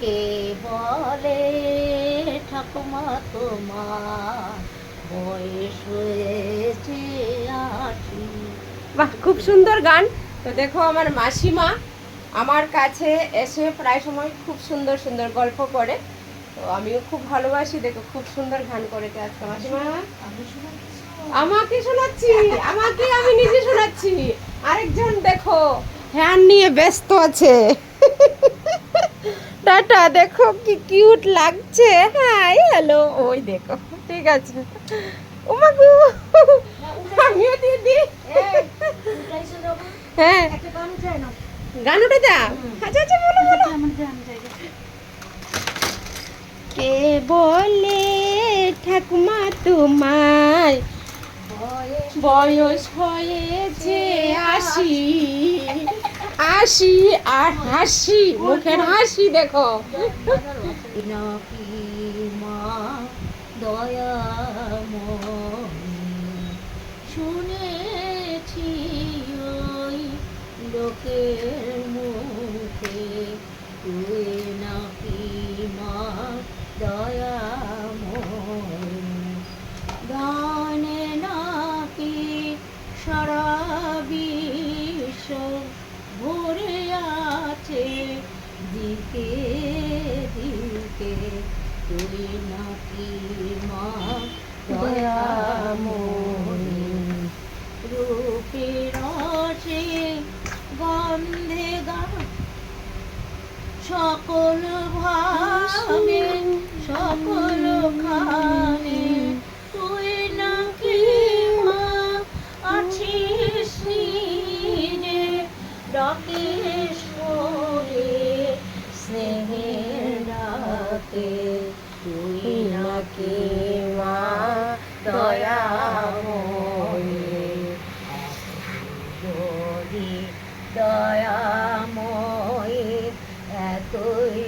কে বলে ঠাকুমা তোমার? বয়স হয়েছে আশি। বাহ খুব সুন্দর গান। তো দেখো আমার মাসিমা আমার কাছে এসে প্রায় সময় খুব সুন্দর সুন্দর গল্প করে। তো আমিও খুব ভালোবাসি দেখো খুব সুন্দর গান করেছে আজকে মাসিমা? আমি আমাকে শোনাচ্ছি আমাকে আমি নিজে শোনাচ্ছি। আরেকজন দেখো হ্যান নিয়ে ব্যস্ত আছে। টাটা দেখো কি কিউট লাগছে। হাই হ্যালো ওই দেখো, ঠিক আছে। ওমাগু আমিও দিদি হ্যাঁ। গান যা। আচ্ছা আচ্ছা বলো বলো। কে বলে ঠাকুমা তোমার বয়স হয়েছে আশি। আশি আর হাসি, মুখের হাসি দেখো। দয়াময়ী শুনেছি ওই লোকের মুখে তুই নাকি মা দয়াময়ী গানে নাকি সারা বিশ্ব ভরে আছে। দিকে দিকে তুই নাকি মা দয়াময়ী রূপের রসে গন্ধে গা সকল ভাবে, সকল ডাকে সরে স্নেহের ডাকে তুই নাকি মা? দয়া দয়াময়ী যদি দয়াময়ী এতই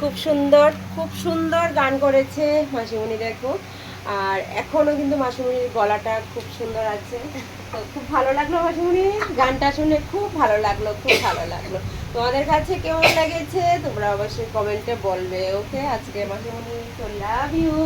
খুব সুন্দর খুব সুন্দর গান করেছে মাসিমণি দেখো। আর এখনও কিন্তু মাসিমণির গলাটা খুব সুন্দর আছে। খুব ভালো লাগল মাসিমণি, গানটা শুনে খুব ভালো লাগল, খুব ভালো লাগল। তোমাদের কাছে কেমন লেগেছে? তোমরা অবশ্যই কমেন্টে বলবে ওকে আজকে মাসে মনে লাভ ইউ